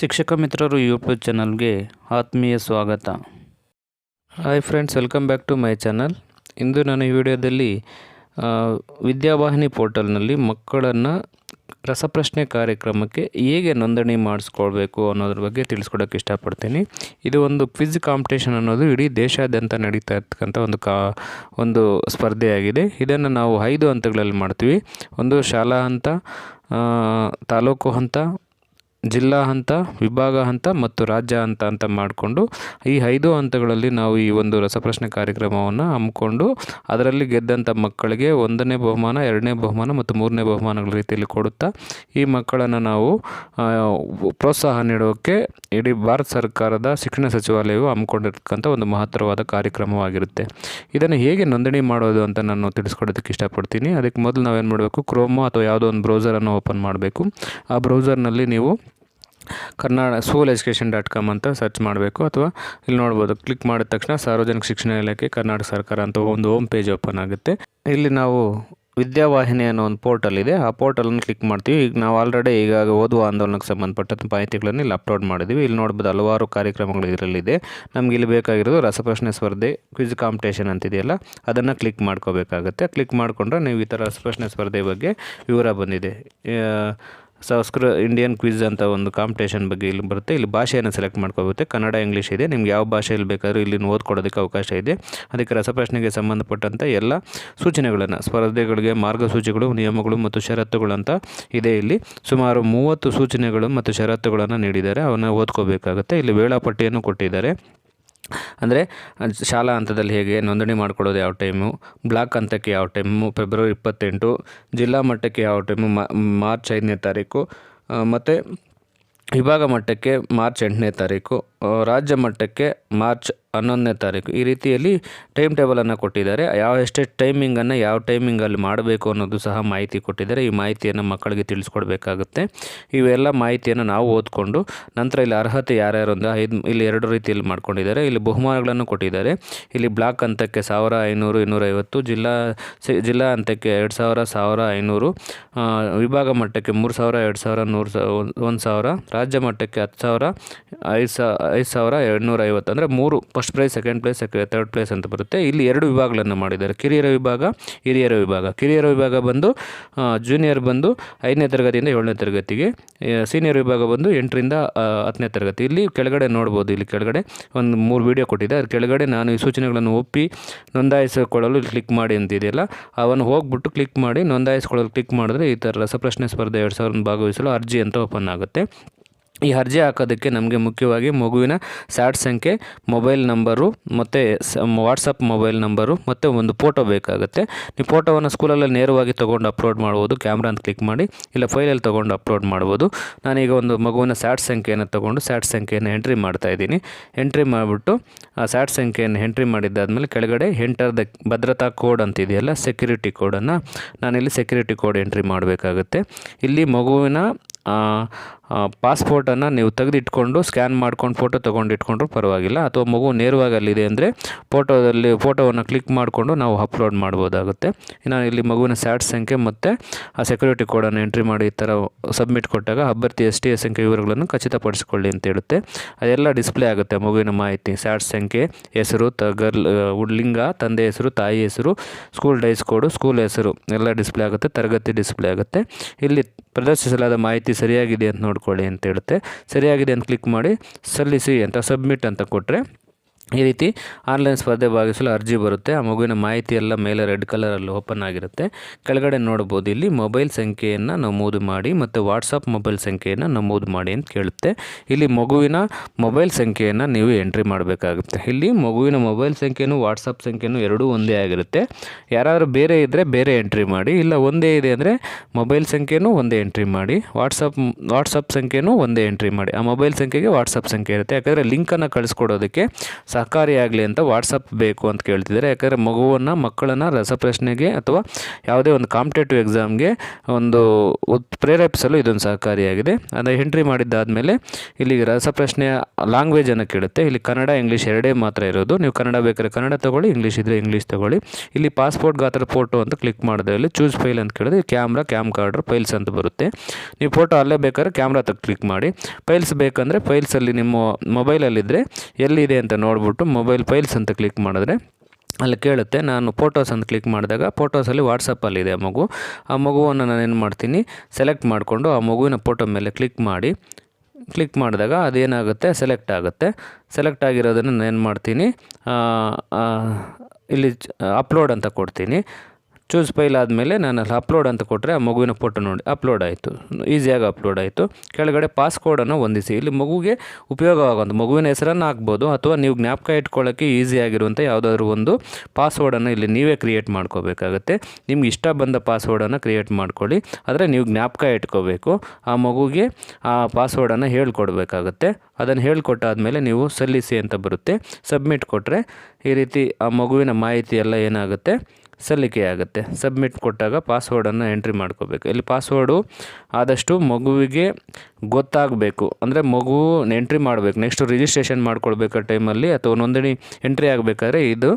ಶಿಕ್ಷಕ ಮಿತ್ರರು ಯೂಟ್ಯೂಬ್ ಚಾನಲ್ಗೆ ಆತ್ಮೀಯ ಸ್ವಾಗತ. Hi friends welcome back to my channel ಇಂದು ನಾನು ಈ ವಿಡಿಯೋದಲ್ಲಿ ವಿದ್ಯಾವಾಹಿನಿ ಪೋರ್ಟಲ್ನಲ್ಲಿ ಮಕ್ಕಳನ್ನು ರಸಪ್ರಶ್ನೆ ಕಾರ್ಯಕ್ರಮಕ್ಕೆ ಹೇಗೆ ನೋಂದಣಿ ಮಾಡಿಸ್ಕೊಳ್ಬೇಕು ಅನ್ನೋದ್ರ ಬಗ್ಗೆ ತಿಳಿಸ್ಕೊಡೋಕ್ಕೆ ಇಷ್ಟಪಡ್ತೀನಿ. ಇದು ಒಂದು ಕ್ವಿಜ್ ಕಾಂಪಿಟೇಷನ್ ಅನ್ನೋದು ಇಡೀ ದೇಶಾದ್ಯಂತ ನಡೀತಾ ಇರ್ತಕ್ಕಂಥ ಒಂದು ಕಾ, ಒಂದು ಸ್ಪರ್ಧೆಯಾಗಿದೆ. ಇದನ್ನು ನಾವು ಐದು ಹಂತಗಳಲ್ಲಿ ಮಾಡ್ತೀವಿ. ಒಂದು ಶಾಲಾ ಹಂತ ತಾಲೂಕು ಹಂತ ಜಿಲ್ಲಾ ಹಂತ, ವಿಭಾಗ ಹಂತ ಮತ್ತು ರಾಜ್ಯ ಹಂತ ಅಂತ ಮಾಡಿಕೊಂಡು ಈ ಐದು ಹಂತಗಳಲ್ಲಿ ನಾವು ಈ ಒಂದು ರಸಪ್ರಶ್ನೆ ಕಾರ್ಯಕ್ರಮವನ್ನು ಹಮ್ಮಿಕೊಂಡು ಅದರಲ್ಲಿ ಗೆದ್ದಂಥ ಮಕ್ಕಳಿಗೆ ಒಂದನೇ ಬಹುಮಾನ, ಎರಡನೇ ಬಹುಮಾನ ಮತ್ತು ಮೂರನೇ ಬಹುಮಾನಗಳ ರೀತಿಯಲ್ಲಿ ಕೊಡುತ್ತಾ ಈ ಮಕ್ಕಳನ್ನು ನಾವು ಪ್ರೋತ್ಸಾಹ ನೀಡೋಕ್ಕೆ ಇಡೀ ಭಾರತ ಸರ್ಕಾರದ ಶಿಕ್ಷಣ ಸಚಿವಾಲಯವು ಹಮ್ಮಿಕೊಂಡಿರ್ತಕ್ಕಂಥ ಒಂದು ಮಹತ್ತರವಾದ ಕಾರ್ಯಕ್ರಮವಾಗಿರುತ್ತೆ. ಇದನ್ನು ಹೇಗೆ ನೋಂದಣಿ ಮಾಡೋದು ಅಂತ ನಾನು ತಿಳಿಸ್ಕೊಡೋದಕ್ಕೆ ಇಷ್ಟಪಡ್ತೀನಿ. ಅದಕ್ಕೆ ಮೊದಲು ನಾವೇನು ಮಾಡಬೇಕು ಕ್ರೋಮೋ ಅಥವಾ ಯಾವುದೋ ಒಂದು ಬ್ರೌಸರನ್ನು ಓಪನ್ ಮಾಡಬೇಕು. ಆ ಬ್ರೌಸರ್ನಲ್ಲಿ ನೀವು Kannada school education dot com ಅಂತ ಸರ್ಚ್ ಮಾಡಬೇಕು ಅಥವಾ ಇಲ್ಲಿ ನೋಡ್ಬೋದು. ಕ್ಲಿಕ್ ಮಾಡಿದ ತಕ್ಷಣ ಸಾರ್ವಜನಿಕ ಶಿಕ್ಷಣ ಇಲಾಖೆ ಕರ್ನಾಟಕ ಸರ್ಕಾರ ಅಂತ ಒಂದು ಹೋಮ್ ಪೇಜ್ ಓಪನ್ ಆಗುತ್ತೆ. ಇಲ್ಲಿ ನಾವು ವಿದ್ಯಾವಾಹಿನಿ ಅನ್ನೋ ಒಂದು ಪೋರ್ಟಲ್ ಇದೆ. ಆ ಪೋರ್ಟಲನ್ನು ಕ್ಲಿಕ್ ಮಾಡ್ತೀವಿ. ಈಗ ನಾವು ಆಲ್ರೆಡಿ ಈಗ ಓದುವ ಆಂದೋಲನಕ್ಕೆ ಸಂಬಂಧಪಟ್ಟಂಥ ಮಾಹಿತಿಗಳನ್ನು ಇಲ್ಲಿ ಅಪ್ಲೋಡ್ ಮಾಡಿದ್ದೀವಿ. ಇಲ್ಲಿ ನೋಡ್ಬೋದು ಹಲವಾರು ಕಾರ್ಯಕ್ರಮಗಳು ಇದರಲ್ಲಿದೆ. ನಮಗೆ ಇಲ್ಲಿ ಬೇಕಾಗಿರೋದು ರಸಪ್ರಶ್ನೆ ಸ್ಪರ್ಧೆ ಕ್ವಿಜ್ ಕಾಂಪಿಟೇಷನ್ ಅಂತಿದೆಯಲ್ಲ, ಅದನ್ನು ಕ್ಲಿಕ್ ಮಾಡ್ಕೋಬೇಕಾಗುತ್ತೆ. ಕ್ಲಿಕ್ ಮಾಡಿಕೊಂಡ್ರೆ ನೀವು ಈ ಥರ ರಸಪ್ರಶ್ನೆ ಸ್ಪರ್ಧೆ ಬಗ್ಗೆ ವಿವರ ಬಂದಿದೆ. ಸಂಸ್ಕೃ ಇಂಡಿಯನ್ ಕ್ವಿಜ್ ಅಂತ ಒಂದು ಕಾಂಪಿಟೇಷನ್ ಬಗ್ಗೆ ಇಲ್ಲಿ ಬರುತ್ತೆ. ಇಲ್ಲಿ ಭಾಷೆಯನ್ನು ಸೆಲೆಕ್ಟ್ ಮಾಡ್ಕೋಗುತ್ತೆ ಕನ್ನಡ ಇಂಗ್ಲೀಷ್ ಇದೆ. ನಿಮ್ಗೆ ಯಾವ ಭಾಷೆಯಲ್ಲಿ ಬೇಕಾದರೂ ಇಲ್ಲಿ ಓದ್ಕೊಡೋದಕ್ಕೆ ಅವಕಾಶ ಇದೆ. ಅದಕ್ಕೆ ರಸಪ್ರಶ್ನೆಗೆ ಸಂಬಂಧಪಟ್ಟಂಥ ಎಲ್ಲ ಸೂಚನೆಗಳನ್ನು, ಸ್ಪರ್ಧೆಗಳಿಗೆ ಮಾರ್ಗಸೂಚಿಗಳು, ನಿಯಮಗಳು ಮತ್ತು ಷರತ್ತುಗಳಂತ ಇದೆ ಇಲ್ಲಿ. ಸುಮಾರು ಮೂವತ್ತು ಸೂಚನೆಗಳು ಮತ್ತು ಷರತ್ತುಗಳನ್ನು ನೀಡಿದ್ದಾರೆ. ಅವನ್ನು ಓದ್ಕೋಬೇಕಾಗುತ್ತೆ. ಇಲ್ಲಿ ವೇಳಾಪಟ್ಟಿಯನ್ನು ಕೊಟ್ಟಿದ್ದಾರೆ. ಅಂದರೆ, ಶಾಲಾ ಹಂತದಲ್ಲಿ ಹೇಗೆ ನೋಂದಣಿ ಮಾಡ್ಕೊಳ್ಳೋದು ಯಾವ ಟೈಮು, ಬ್ಲಾಕ್ ಹಂತಕ್ಕೆ ಯಾವ ಟೈಮು, ಫೆಬ್ರವರಿ ಇಪ್ಪತ್ತೆಂಟು, ಜಿಲ್ಲಾ ಮಟ್ಟಕ್ಕೆ ಯಾವ ಟೈಮು ಮಾರ್ಚ್ ಐದನೇ ತಾರೀಕು ಮತ್ತು ವಿಭಾಗ ಮಟ್ಟಕ್ಕೆ ಮಾರ್ಚ್ ಎಂಟನೇ ತಾರೀಕು ರಾಜ್ಯ ಮಟ್ಟಕ್ಕೆ ಮಾರ್ಚ್ ಹನ್ನೊಂದನೇ ತಾರೀಕು. ಈ ರೀತಿಯಲ್ಲಿ ಟೈಮ್ ಟೇಬಲನ್ನು ಕೊಟ್ಟಿದ್ದಾರೆ. ಯಾವ ಎಷ್ಟೆಷ್ಟು ಟೈಮಿಂಗನ್ನು ಯಾವ ಟೈಮಿಂಗಲ್ಲಿ ಮಾಡಬೇಕು ಅನ್ನೋದು ಸಹ ಮಾಹಿತಿ ಕೊಟ್ಟಿದ್ದಾರೆ. ಈ ಮಾಹಿತಿಯನ್ನು ಮಕ್ಕಳಿಗೆ ತಿಳಿಸ್ಕೊಡ್ಬೇಕಾಗುತ್ತೆ. ಇವೆಲ್ಲ ಮಾಹಿತಿಯನ್ನು ನಾವು ಓದ್ಕೊಂಡು ನಂತರ ಇಲ್ಲಿ ಅರ್ಹತೆ ಯಾರ್ಯಾರು ಒಂದು ಐದು, ಇಲ್ಲಿ ಎರಡು ರೀತಿಯಲ್ಲಿ ಮಾಡ್ಕೊಂಡಿದ್ದಾರೆ. ಇಲ್ಲಿ ಬಹುಮಾನಗಳನ್ನು ಕೊಟ್ಟಿದ್ದಾರೆ. ಇಲ್ಲಿ ಬ್ಲಾಕ್ ಹಂತಕ್ಕೆ ಸಾವಿರ ಐನೂರು ಇನ್ನೂರೈವತ್ತು ಜಿಲ್ಲಾ ಜಿಲ್ಲಾ ಹಂತಕ್ಕೆ ಎರಡು ಸಾವಿರ ಸಾವಿರ ಐನೂರು ವಿಭಾಗ ಮಟ್ಟಕ್ಕೆ ಮೂರು ಸಾವಿರ, ಎರಡು ಸಾವಿರ, ನೂರು ಸಾ ಒಂದು ಸಾವಿರ, ರಾಜ್ಯ ಮಟ್ಟಕ್ಕೆ ಹತ್ತು ಸಾವಿರ, ಐದು ಸಾ, ಐದು ಸಾವಿರ, ಎರಡುನೂರ ಐವತ್ತು. ಅಂದರೆ ಮೂರು first prize second place third place ಅಂತ ಬರುತ್ತೆ. ಇಲ್ಲಿ ಎರಡು ವಿಭಾಗಗಳನ್ನು ಮಾಡಿದ್ದಾರೆ. ಕಿರಿಯರ ವಿಭಾಗ, ಹಿರಿಯರ ವಿಭಾಗ. ಕಿರಿಯರ ವಿಭಾಗ ಬಂದು ಜೂನಿಯರ್ ಬಂದು ಐದನೇ ತರಗತಿಯಿಂದ ಏಳನೇ ತರಗತಿಗೆ ಸೀನಿಯರ್ ವಿಭಾಗ ಬಂದು ಎಂಟರಿಂದ ಹತ್ತನೇ ತರಗತಿ. ಇಲ್ಲಿ ಕೆಳಗಡೆ ನೋಡ್ಬೋದು. ಇಲ್ಲಿ ಕೆಳಗಡೆ ಒಂದು ಮೂರು ವೀಡಿಯೋ ಕೊಟ್ಟಿದೆ. ಅದ್ರ ಕೆಳಗಡೆ ನಾನು ಈ ಸೂಚನೆಗಳನ್ನು ಒಪ್ಪಿ ನೋಂದಾಯಿಸಿಕೊಳ್ಳಲು ಕ್ಲಿಕ್ ಮಾಡಿ ಅಂತಿದೆಯಲ್ಲ, ಅವನ್ನು ಹೋಗ್ಬಿಟ್ಟು ಕ್ಲಿಕ್ ಮಾಡಿ ನೋಂದಾಯಿಸಿಕೊಳ್ಳಲು ಕ್ಲಿಕ್ ಮಾಡಿದ್ರೆ ಈ ಥರ ರಸಪ್ರಶ್ನೆ ಸ್ಪರ್ಧೆ ಎರಡು ಸಾವಿರದ ಭಾಗವಹಿಸಲು ಅರ್ಜಿ ಅಂತ ಓಪನ್ ಆಗುತ್ತೆ. ಈ ಅರ್ಜಿ ಹಾಕೋದಕ್ಕೆ ನಮಗೆ ಮುಖ್ಯವಾಗಿ ಮಗುವಿನ ಸ್ಯಾಟ್ ಸಂಖ್ಯೆ, ಮೊಬೈಲ್ ನಂಬರು ಮತ್ತು ಸ, ವಾಟ್ಸಪ್ ಮೊಬೈಲ್ ನಂಬರು ಮತ್ತು ಒಂದು ಫೋಟೋ ಬೇಕಾಗುತ್ತೆ. ನೀವು ಫೋಟೋವನ್ನು ಸ್ಕೂಲಲ್ಲಿ ನೇರವಾಗಿ ತೊಗೊಂಡು ಅಪ್ಲೋಡ್ ಮಾಡ್ಬೋದು, ಕ್ಯಾಮ್ರಾ ಅಂತ ಕ್ಲಿಕ್ ಮಾಡಿ, ಇಲ್ಲ ಫೈಲಲ್ಲಿ ತೊಗೊಂಡು ಅಪ್ಲೋಡ್ ಮಾಡ್ಬೋದು. ನಾನೀಗ ಒಂದು ಮಗುವಿನ ಸ್ಯಾಟ್ ಸಂಖ್ಯೆಯನ್ನು ತೊಗೊಂಡು ಸ್ಯಾಟ್ ಸಂಖ್ಯೆಯನ್ನು ಎಂಟ್ರಿ ಮಾಡ್ತಾ ಇದ್ದೀನಿ. ಎಂಟ್ರಿ ಮಾಡಿಬಿಟ್ಟು, ಆ ಸ್ಯಾಟ್ ಸಂಖ್ಯೆಯನ್ನು ಎಂಟ್ರಿ ಮಾಡಿದ್ದಾದಮೇಲೆ ಕೆಳಗಡೆ ಎಂಟರ್ ದ ಭದ್ರತಾ ಕೋಡ್ ಅಂತಿದೆಯಲ್ಲ, ಸೆಕ್ಯೂರಿಟಿ ಕೋಡನ್ನು ನಾನಿಲ್ಲಿ ಸೆಕ್ಯೂರಿಟಿ ಕೋಡ್ ಎಂಟ್ರಿ ಮಾಡಬೇಕಾಗುತ್ತೆ. ಇಲ್ಲಿ ಮಗುವಿನ ಪಾಸ್ಪೋರ್ಟನ್ನು ನೀವು ತೆಗೆದಿಟ್ಕೊಂಡು ಸ್ಕ್ಯಾನ್ ಮಾಡ್ಕೊಂಡು ಫೋಟೋ ತೊಗೊಂಡು ಇಟ್ಕೊಂಡ್ರೂ ಪರವಾಗಿಲ್ಲ. ಅಥವಾ ಮಗು ನೇರವಾಗಿ ಅಲ್ಲಿದೆ ಅಂದರೆ ಫೋಟೋದಲ್ಲಿ ಫೋಟೋವನ್ನು ಕ್ಲಿಕ್ ಮಾಡಿಕೊಂಡು ನಾವು ಅಪ್ಲೋಡ್ ಮಾಡ್ಬೋದಾಗುತ್ತೆ. ಇನ್ನು ಇಲ್ಲಿ ಮಗುವಿನ ಸ್ಯಾಟ್ ಸಂಖ್ಯೆ ಮತ್ತು ಆ ಸೆಕ್ಯೂರಿಟಿ ಕೋಡನ್ನು ಎಂಟ್ರಿ ಮಾಡಿ ಈ ಥರ ಸಬ್ಮಿಟ್ ಕೊಟ್ಟಾಗ ಅಭ್ಯರ್ಥಿ ಎಸ್ ಟಿ ಸಂಖ್ಯೆ ವಿವರಗಳನ್ನು ಖಚಿತಪಡಿಸಿಕೊಳ್ಳಿ ಅಂತ ಹೇಳುತ್ತೆ. ಅದೆಲ್ಲ ಡಿಸ್ಪ್ಲೇ ಆಗುತ್ತೆ ಮಗುವಿನ ಮಾಹಿತಿ. ಸ್ಯಾಟ್ ಸಂಖ್ಯೆ, ಹೆಸರು, ತ, ಗರ್ಲ್ ಲಿಂಗ, ತಂದೆ ಹೆಸರು, ತಾಯಿ ಹೆಸರು ಸ್ಕೂಲ್ ಡೈಸ್ ಕೋಡು ಸ್ಕೂಲ್ ಹೆಸರು ಎಲ್ಲ ಡಿಸ್ಪ್ಲೇ ಆಗುತ್ತೆ, ತರಗತಿ ಡಿಸ್ಪ್ಲೇ ಆಗುತ್ತೆ. ಇಲ್ಲಿ ಪ್ರದರ್ಶಿಸಲಾದ ಮಾಹಿತಿ ಸರಿಯಾಗಿದೆ ಅಂತ ನೋಡ್ಕೊಳ್ಳಿ ಅಂತ ಹೇಳುತ್ತೆ. ಸರಿಯಾಗಿದೆ ಅಂತ ಕ್ಲಿಕ್ ಮಾಡಿ ಸಲ್ಲಿಸಿ ಅಂತ ಸಬ್ಮಿಟ್ ಅಂತ ಕೊಟ್ಟರೆ ಈ ರೀತಿ ಆನ್ಲೈನ್ ಸ್ಪರ್ಧೆ ಭಾಗಿಸಲು ಅರ್ಜಿ ಬರುತ್ತೆ. ಆ ಮಗುವಿನ ಮಾಹಿತಿ ಎಲ್ಲ ಮೇಲೆ ರೆಡ್ ಕಲರಲ್ಲಿ ಓಪನ್ ಆಗಿರುತ್ತೆ. ಕೆಳಗಡೆ ನೋಡ್ಬೋದು ಇಲ್ಲಿ ಮೊಬೈಲ್ ಸಂಖ್ಯೆಯನ್ನು ನಮೂದು ಮಾಡಿ ಮತ್ತು ವಾಟ್ಸಪ್ ಮೊಬೈಲ್ ಸಂಖ್ಯೆಯನ್ನು ನಮೂದು ಮಾಡಿ ಅಂತ ಕೇಳುತ್ತೆ. ಇಲ್ಲಿ ಮಗುವಿನ ಮೊಬೈಲ್ ಸಂಖ್ಯೆಯನ್ನು ನೀವು ಎಂಟ್ರಿ ಮಾಡಬೇಕಾಗುತ್ತೆ. ಇಲ್ಲಿ ಮಗುವಿನ ಮೊಬೈಲ್ ಸಂಖ್ಯೆನೂ ವಾಟ್ಸಪ್ ಸಂಖ್ಯೆನೂ ಎರಡೂ ಒಂದೇ ಆಗಿರುತ್ತೆ. ಯಾರಾದರೂ ಬೇರೆ ಇದ್ದರೆ ಬೇರೆ ಎಂಟ್ರಿ ಮಾಡಿ, ಇಲ್ಲ ಒಂದೇ ಇದೆ ಅಂದರೆ ಮೊಬೈಲ್ ಸಂಖ್ಯೆನೂ ಒಂದೇ ಎಂಟ್ರಿ ಮಾಡಿ ವಾಟ್ಸಪ್ ವಾಟ್ಸಪ್ ಸಂಖ್ಯೆಯೂ ಒಂದೇ ಎಂಟ್ರಿ ಮಾಡಿ. ಆ ಮೊಬೈಲ್ ಸಂಖ್ಯೆಗೆ ವಾಟ್ಸಪ್ ಸಂಖ್ಯೆ ಇರುತ್ತೆ. ಯಾಕಂದರೆ ಲಿಂಕನ್ನು ಕಳಿಸ್ಕೊಡೋದಕ್ಕೆ ಸಹಕಾರಿಯಾಗಲಿ ಅಂತ ವಾಟ್ಸಪ್ ಬೇಕು ಅಂತ ಕೇಳ್ತಿದ್ದಾರೆ. ಯಾಕಂದರೆ ಮಗುವನ್ನು, ಮಕ್ಕಳನ್ನು ರಸಪ್ರಶ್ನೆಗೆ ಅಥವಾ ಯಾವುದೇ ಒಂದು ಕಾಂಪಿಟೇಟಿವ್ ಎಕ್ಸಾಮ್ಗೆ ಒಂದು ಪ್ರೇರೇಪಿಸಲು ಇದೊಂದು ಸಹಕಾರಿಯಾಗಿದೆ ಅದನ್ನು ಎಂಟ್ರಿ ಮಾಡಿದ್ದಾದಮೇಲೆ ಇಲ್ಲಿ ರಸಪ್ರಶ್ನೆಯ ಲ್ಯಾಂಗ್ವೇಜನ್ನು ಕೇಳುತ್ತೆ. ಇಲ್ಲಿ ಕನ್ನಡ ಇಂಗ್ಲೀಷ್ ಎರಡೇ ಮಾತ್ರ ಇರೋದು. ನೀವು ಕನ್ನಡ ಬೇಕಾದ್ರೆ ಕನ್ನಡ ತೊಗೊಳ್ಳಿ ಇಂಗ್ಲೀಷ್ ಇದ್ದರೆ ಇಂಗ್ಲೀಷ್ ತೊಗೊಳ್ಳಿ. ಇಲ್ಲಿ ಪಾಸ್ಪೋರ್ಟ್ ಗಾತ್ರ ಫೋಟೋ ಅಂತ ಕ್ಲಿಕ್ ಮಾಡಿದ್ರೆ ಇಲ್ಲಿ ಚೂಸ್ ಫೈಲ್ ಅಂತ ಕೇಳಿದ್ರೆ ಕ್ಯಾಮ್ರಾ ಕ್ಯಾಮ್ ಕಾರ್ಡ್ರ್ ಫೈಲ್ಸ್ ಅಂತ ಬರುತ್ತೆ. ನೀವು ಫೋಟೋ ಅಲ್ಲೇ ಬೇಕಾದ್ರೆ ಕ್ಯಾಮ್ರಾ ಕ್ಲಿಕ್ ಮಾಡಿ. ಫೈಲ್ಸ್ ಬೇಕಂದರೆ ಫೈಲ್ಸಲ್ಲಿ ನಿಮ್ಮ ಮೊಬೈಲಲ್ಲಿದ್ದರೆ ಎಲ್ಲಿದೆ ಅಂತ ನೋಡ್ಬಿಟ್ಟು ಮೊಬೈಲ್ ಫೈಲ್ಸ್ ಅಂತ ಕ್ಲಿಕ್ ಮಾಡಿದ್ರೆ ಅಲ್ಲಿ ಕೇಳುತ್ತೆ. ನಾನು ಫೋಟೋಸ್ ಅಂತ ಕ್ಲಿಕ್ ಮಾಡಿದಾಗ ಫೋಟೋಸಲ್ಲಿ ವಾಟ್ಸಪ್ಪಲ್ಲಿದೆ ಆ ಮಗು. ಆ ಮಗುವನ್ನು ನಾನು ಏನು ಮಾಡ್ತೀನಿ? ಸೆಲೆಕ್ಟ್ ಮಾಡಿಕೊಂಡು ಆ ಮಗುವಿನ ಫೋಟೋ ಮೇಲೆ ಕ್ಲಿಕ್ ಮಾಡಿ. ಕ್ಲಿಕ್ ಮಾಡಿದಾಗ ಅದೇನಾಗುತ್ತೆ? ಸೆಲೆಕ್ಟ್ ಆಗುತ್ತೆ. ಸೆಲೆಕ್ಟ್ ಆಗಿರೋದನ್ನು ನಾನು ಏನು ಮಾಡ್ತೀನಿ? ಇಲ್ಲಿ ಅಪ್ಲೋಡ್ ಅಂತ ಕೊಡ್ತೀನಿ. ಚೂಸ್ ಫೈಲ್ ಆದಮೇಲೆ ನಾನು ಅಲ್ಲಿ ಅಪ್ಲೋಡ್ ಅಂತ ಕೊಟ್ಟರೆ ಆ ಮಗುವಿನ ಫೋಟೋ ನೋಡಿ ಅಪ್ಲೋಡ್ ಆಯಿತು. ಈಸಿಯಾಗಿ ಅಪ್ಲೋಡ್ ಆಯಿತು. ಕೆಳಗಡೆ ಪಾಸ್ಕೋಡನ್ನು ಹೊಂದಿಸಿ. ಇಲ್ಲಿ ಮಗುಗೆ ಉಪಯೋಗವಾಗುವಂಥ ಮಗುವಿನ ಹೆಸರನ್ನು ಹಾಕ್ಬೋದು ಅಥವಾ ನೀವು ಜ್ಞಾಪಕ ಇಟ್ಕೊಳ್ಳೋಕ್ಕೆ ಈಸಿ ಆಗಿರುವಂಥ ಯಾವುದಾದ್ರೂ ಒಂದು ಪಾಸ್ವರ್ಡನ್ನು ಇಲ್ಲಿ ನೀವೇ ಕ್ರಿಯೇಟ್ ಮಾಡ್ಕೋಬೇಕಾಗತ್ತೆ. ನಿಮ್ಗೆ ಇಷ್ಟ ಬಂದ ಪಾಸ್ವರ್ಡನ್ನು ಕ್ರಿಯೇಟ್ ಮಾಡ್ಕೊಳ್ಳಿ. ಆದರೆ ನೀವು ಜ್ಞಾಪಕ ಇಟ್ಕೋಬೇಕು. ಆ ಮಗುಗೆ ಆ ಪಾಸ್ವರ್ಡನ್ನು ಹೇಳ್ಕೊಡ್ಬೇಕಾಗತ್ತೆ. ಅದನ್ನು ಹೇಳ್ಕೊಟ್ಟಾದಮೇಲೆ ನೀವು ಸಲ್ಲಿಸಿ ಅಂತ ಬರುತ್ತೆ. ಸಬ್ಮಿಟ್ ಕೊಟ್ಟರೆ ಈ ರೀತಿ ಆ ಮಗುವಿನ ಮಾಹಿತಿ ಎಲ್ಲ ಏನಾಗುತ್ತೆ? ಸಲ್ಲಿಕೆ ಆಗುತ್ತೆ ಸಬ್ಮಿಟ್ ಕೊಟ್ಟಾಗ ಪಾಸ್ವರ್ಡನ್ನು ಎಂಟ್ರಿ ಮಾಡ್ಕೋಬೇಕು. ಇಲ್ಲಿ ಪಾಸ್ವರ್ಡು ಆದಷ್ಟು ಮಗುವಿಗೆ ಗೊತ್ತಾಗಬೇಕು. ಅಂದರೆ ಮಗು ಎಂಟ್ರಿ ಮಾಡಬೇಕು. ನೆಕ್ಸ್ಟ್ ರಿಜಿಸ್ಟ್ರೇಷನ್ ಮಾಡ್ಕೊಳ್ಬೇಕಾ ಟೈಮಲ್ಲಿ ಅಥವಾ ನೋಂದಣಿ ಎಂಟ್ರಿ ಆಗಬೇಕಾದ್ರೆ ಇದು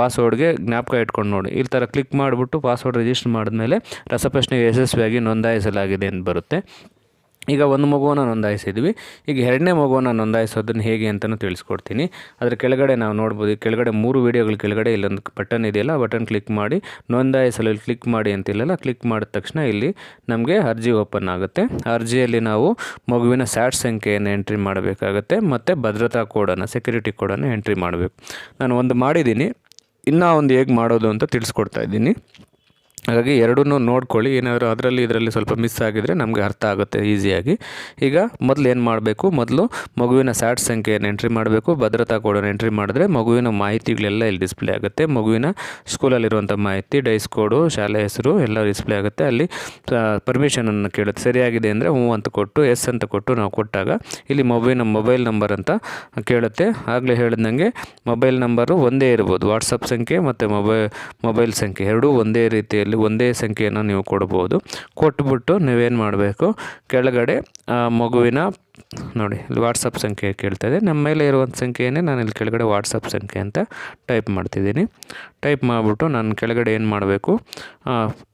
ಪಾಸ್ವರ್ಡ್ಗೆ ಜ್ಞಾಪಕ ಇಟ್ಕೊಂಡು ನೋಡಿ. ಈ ಥರ ಕ್ಲಿಕ್ ಮಾಡಿಬಿಟ್ಟು ಪಾಸ್ವರ್ಡ್ ರಿಜಿಸ್ಟರ್ ಮಾಡಿದ್ಮೇಲೆ ರಸಪ್ರಶ್ನೆಗೆ ಯಶಸ್ವಿಯಾಗಿ ನೋಂದಾಯಿಸಲಾಗಿದೆ ಅಂತ ಬರುತ್ತೆ. ಈಗ ಒಂದು ಮಗುವನ್ನು ನೋಂದಾಯಿಸಿದ್ವಿ. ಈಗ ಎರಡನೇ ಮಗುವನ್ನು ನೋಂದಾಯಿಸೋದನ್ನು ಹೇಗೆ ಅಂತಲೂ ತಿಳಿಸ್ಕೊಡ್ತೀನಿ. ಅದರ ಕೆಳಗಡೆ ನಾವು ನೋಡ್ಬೋದು ಕೆಳಗಡೆ ಮೂರು ವೀಡಿಯೋಗಳ ಕೆಳಗಡೆ ಇಲ್ಲೊಂದು ಬಟನ್ ಇದೆಯಲ್ಲ ಬಟನ್ ಕ್ಲಿಕ್ ಮಾಡಿ, ನೋಂದಾಯಿಸಲು ಕ್ಲಿಕ್ ಮಾಡಿ ಅಂತಿಲ್ಲಲ್ಲ, ಕ್ಲಿಕ್ ಮಾಡಿದ ತಕ್ಷಣ ಇಲ್ಲಿ ನಮಗೆ ಅರ್ಜಿ ಓಪನ್ ಆಗುತ್ತೆ. ಅರ್ಜಿಯಲ್ಲಿ ನಾವು ಮಗುವಿನ ಸ್ಯಾಟ್ ಸಂಖ್ಯೆಯನ್ನು ಎಂಟ್ರಿ ಮಾಡಬೇಕಾಗತ್ತೆ, ಮತ್ತು ಭದ್ರತಾ ಕೋಡನ್ನು, ಸೆಕ್ಯೂರಿಟಿ ಕೋಡನ್ನು ಎಂಟ್ರಿ ಮಾಡಬೇಕು. ನಾನು ಒಂದು ಮಾಡಿದ್ದೀನಿ. ಇನ್ನೂ ಒಂದು ಹೇಗೆ ಮಾಡೋದು ಅಂತ ತಿಳಿಸ್ಕೊಡ್ತಾ ಇದ್ದೀನಿ. ಹಾಗಾಗಿ ಎರಡನ್ನೂ ನೋಡ್ಕೊಳ್ಳಿ. ಏನಾದರೂ ಅದರಲ್ಲಿ ಇದರಲ್ಲಿ ಸ್ವಲ್ಪ ಮಿಸ್ ಆಗಿದರೆ ನಮಗೆ ಅರ್ಥ ಆಗುತ್ತೆ ಈಸಿಯಾಗಿ ಈಗ ಮೊದಲು ಏನು ಮಾಡಬೇಕು? ಮೊದಲು ಮಗುವಿನ ಸ್ಯಾಟ್ ಸಂಖ್ಯೆಯನ್ನು ಎಂಟ್ರಿ ಮಾಡಬೇಕು? ಭದ್ರತಾ ಕೋಡನ್ನು ಎಂಟ್ರಿ ಮಾಡಿದ್ರೆ ಮಗುವಿನ ಮಾಹಿತಿಗಳೆಲ್ಲ ಇಲ್ಲಿ ಡಿಸ್ಪ್ಲೇ ಆಗುತ್ತೆ. ಮಗುವಿನ ಸ್ಕೂಲಲ್ಲಿರುವಂಥ ಮಾಹಿತಿ ಡೈಸ್ ಕೋಡು ಶಾಲೆ ಹೆಸರು ಎಲ್ಲ ಡಿಸ್ಪ್ಲೇ ಆಗುತ್ತೆ. ಅಲ್ಲಿ ಪರ್ಮಿಷನನ್ನು ಕೇಳುತ್ತೆ. ಸರಿಯಾಗಿದೆ ಅಂದರೆ ಹ್ಞೂ ಅಂತ ಕೊಟ್ಟು ಎಸ್ ಅಂತ ಕೊಟ್ಟು ನಾವು ಕೊಟ್ಟಾಗ ಇಲ್ಲಿ ಮೊಬೈಲ್ ಮೊಬೈಲ್ ನಂಬರ್ ಅಂತ ಕೇಳುತ್ತೆ. ಆಗಲೇ ಹೇಳಿದಂಗೆ ಮೊಬೈಲ್ ನಂಬರು ಒಂದೇ ಇರ್ಬೋದು. ವಾಟ್ಸಪ್ ಸಂಖ್ಯೆ ಮತ್ತು ಮೊಬೈಲ್ ಮೊಬೈಲ್ ಸಂಖ್ಯೆ ಎರಡೂ ಒಂದೇ ರೀತಿಯಲ್ಲಿ ಒಂದೇ ಸಂಖ್ಯೆಯನ್ನು ನೀವು ಕೊಡ್ಬೋದು. ಕೊಟ್ಬಿಟ್ಟು ನೀವೇನು ಮಾಡಬೇಕು? ಕೆಳಗಡೆ ಮಗುವಿನ ನೋಡಿ, ಇಲ್ಲಿ ವಾಟ್ಸಪ್ ಸಂಖ್ಯೆ ಕೇಳ್ತದೆ ನಮ್ಮ ಮೇಲೆ ಇರುವಂಥ ಸಂಖ್ಯೆಯೇ ನಾನು ಇಲ್ಲಿ ಕೆಳಗಡೆ ವಾಟ್ಸಪ್ ಸಂಖ್ಯೆ ಅಂತ ಟೈಪ್ ಮಾಡ್ತಿದ್ದೀನಿ. ಟೈಪ್ ಮಾಡಿಬಿಟ್ಟು ನಾನು ಕೆಳಗಡೆ ಏನು ಮಾಡಬೇಕು?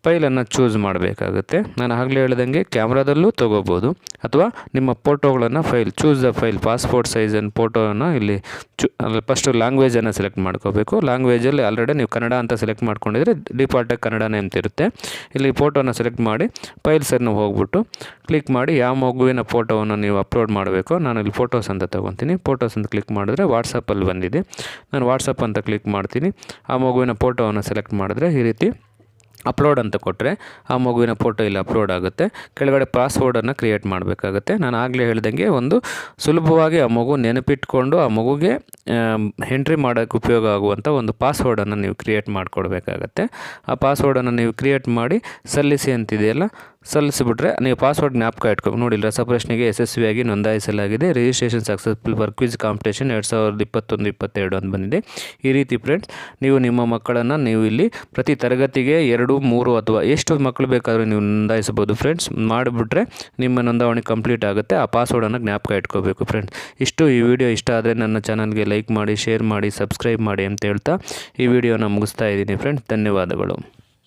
ಫೈಲನ್ನು ಚೂಸ್ ಮಾಡಬೇಕಾಗುತ್ತೆ. ನಾನು ಆಗಲೇ ಹೇಳ್ದಂಗೆ ಕ್ಯಾಮ್ರಾದಲ್ಲೂ ತೊಗೋಬೋದು. ಅಥವಾ ನಿಮ್ಮ ಫೋಟೋಗಳನ್ನು file choose the file passport ಸೈಜನ್ನು ಫೋಟೋನ ಇಲ್ಲಿ ಚು ಫಸ್ಟು ಲ್ಯಾಂಗ್ವೇಜನ್ನು ಸೆಲೆಕ್ಟ್ ಮಾಡ್ಕೋಬೇಕು. ಲ್ಯಾಂಗ್ವೇಜಲ್ಲಿ ಆಲ್ರೆಡಿ ನೀವು ಕನ್ನಡ ಅಂತ ಸೆಲೆಕ್ಟ್ ಮಾಡ್ಕೊಂಡಿದ್ರೆ ಡಿಫಾಲ್ಟಾಗಿ ಕನ್ನಡನೇ ಅಂತಿರುತ್ತೆ ಇಲ್ಲಿ ಫೋಟೋನ ಸೆಲೆಕ್ಟ್ ಮಾಡಿ ಫೈಲ್ಸನ್ನು ಹೋಗ್ಬಿಟ್ಟು ಕ್ಲಿಕ್ ಮಾಡಿ, ಯಾವ ಮಗುವಿನ ಫೋಟೋವನ್ನು ನೀವು ಅಪ್ಲೋಡ್ ಮಾಡಬೇಕು. ನಾನು ಇಲ್ಲಿ ಫೋಟೋಸ್ ಅಂತ ತೊಗೊತೀನಿ. ಫೋಟೋಸ್ ಅಂತ ಕ್ಲಿಕ್ ಮಾಡಿದ್ರೆ ವಾಟ್ಸಪ್ಪಲ್ಲಿ ಬಂದಿದೆ. ನಾನು ವಾಟ್ಸಪ್ ಅಂತ ಕ್ಲಿಕ್ ಮಾಡ್ತೀನಿ. ಆ ಮಗುವಿನ ಫೋಟೋವನ್ನು ಸೆಲೆಕ್ಟ್ ಮಾಡಿದ್ರೆ ಈ ರೀತಿ ಅಪ್ಲೋಡ್ ಅಂತ ಕೊಟ್ಟರೆ ಆ ಮಗುವಿನ ಫೋಟೋ ಇಲ್ಲಿ ಅಪ್ಲೋಡ್ ಆಗುತ್ತೆ. ಕೆಳಗಡೆ ಪಾಸ್ವರ್ಡನ್ನು ಕ್ರಿಯೇಟ್ ಮಾಡಬೇಕಾಗುತ್ತೆ. ನಾನು ಆಗಲೇ ಹೇಳ್ದಂಗೆ ಒಂದು ಸುಲಭವಾಗಿ ಆ ಮಗು ನೆನಪಿಟ್ಕೊಂಡು ಆ ಮಗುಗೆ ಎಂಟ್ರಿ ಮಾಡೋಕ್ಕೆ ಉಪಯೋಗ ಆಗುವಂಥ ಒಂದು ಪಾಸ್ವರ್ಡನ್ನು ನೀವು ಕ್ರಿಯೇಟ್ ಮಾಡಿಕೊಡ್ಬೇಕಾಗತ್ತೆ. ಆ ಪಾಸ್ವರ್ಡನ್ನು ನೀವು ಕ್ರಿಯೇಟ್ ಮಾಡಿ ಸಲ್ಲಿಸಿ ಅಂತಿದೆಯಲ್ಲ ಸಲ್ಲಿಸಿಬಿಟ್ರೆ ನೀವು ಪಾಸ್ವರ್ಡ್ ಜ್ಞಾಪಕ ಇಟ್ಕೊ ನೋಡಿ ಇಲ್ಲಿ ರಸಪ್ರಶ್ನೆಗೆ ಯಶಸ್ವಿಯಾಗಿ ನೋಂದಾಯಿಸಲಾಗಿದೆ. Registration successful work quiz competition ಎರಡು ಸಾವಿರದ ಇಪ್ಪತ್ತೊಂದು, ಇಪ್ಪತ್ತೆರಡು ಅಂತ ಬಂದಿದೆ. ಈ ರೀತಿ ಫ್ರೆಂಡ್ಸ್, ನೀವು ನಿಮ್ಮ ಮಕ್ಕಳನ್ನು ನೀವು ಇಲ್ಲಿ ಪ್ರತಿ ತರಗತಿಗೆ ಎರಡು, ಮೂರು ಅಥವಾ ಎಷ್ಟು ಮಕ್ಕಳು ಬೇಕಾದರೂ ನೀವು ನೋಂದಾಯಿಸಬಹುದು ಫ್ರೆಂಡ್ಸ್. ಮಾಡಿಬಿಟ್ರೆ ನಿಮ್ಮ ನೋಂದಾವಣೆ ಕಂಪ್ಲೀಟ್ ಆಗುತ್ತೆ. ಆ ಪಾಸ್ವರ್ಡನ್ನು ಜ್ಞಾಪಕ ಇಟ್ಕೋಬೇಕು ಫ್ರೆಂಡ್ಸ್. ಇಷ್ಟು ಈ ವಿಡಿಯೋ ಇಷ್ಟ ಆದರೆ ನನ್ನ ಚಾನಲ್ಗೆ ಲೈಕ್ ಮಾಡಿ, ಶೇರ್ ಮಾಡಿ, ಸಬ್ಸ್ಕ್ರೈಬ್ ಮಾಡಿ ಅಂತ ಹೇಳ್ತಾ ಈ ವಿಡಿಯೋನ ಮುಗಿಸ್ತಾ ಇದ್ದೀನಿ ಫ್ರೆಂಡ್ಸ್. ಧನ್ಯವಾದಗಳು.